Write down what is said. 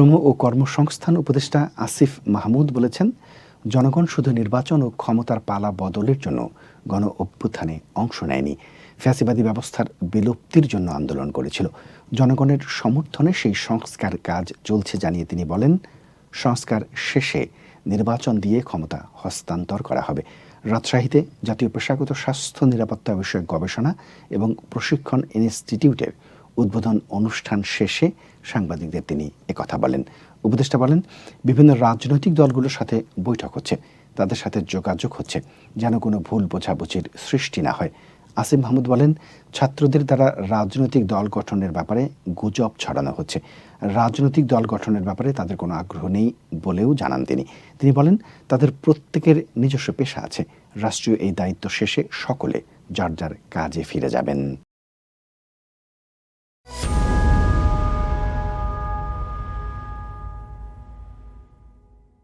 শ্রম ও কর্মসংস্থান উপদেষ্টা আসিফ মাহমুদ বলেছেন, জনগণ শুধু নির্বাচন ও ক্ষমতার পালা বদলের জন্য গণ অভ্যুত্থানে অংশ নেয়নি, ফ্যাসিবাদী ব্যবস্থার বিলুপ্তির জন্য আন্দোলন করেছিল। জনগণের সমর্থনে সেই সংস্কার কাজ চলছে জানিয়ে তিনি বলেন, সংস্কার শেষে নির্বাচন দিয়ে ক্ষমতা হস্তান্তর করা হবে। রাজশাহীতে জাতীয় পেশাগত স্বাস্থ্য নিরাপত্তা বিষয়ক গবেষণা এবং প্রশিক্ষণ ইনস্টিটিউটের উদ্বোধন অনুষ্ঠান শেষে সাংবাদিকদের তিনি একথা বলেন। উপদেষ্টা বলেন, বিভিন্ন রাজনৈতিক দলগুলোর সাথে বৈঠক হচ্ছে, তাদের সাথে যোগাযোগ হচ্ছে, যেন কোনো ভুল বোঝাবুঝির সৃষ্টি না হয়। আসিম মাহমুদ বলেন, ছাত্রদের দ্বারা রাজনৈতিক দল গঠনের ব্যাপারে গুজব ছড়ানো হচ্ছে। রাজনৈতিক দল গঠনের ব্যাপারে তাদের কোনো আগ্রহ নেই বলেও জানান তিনি। তিনি বলেন, তাদের প্রত্যেকের নিজস্ব পেশা আছে, রাষ্ট্রীয় এই দায়িত্ব শেষে সকলে যার যার কাজে ফিরে যাবেন।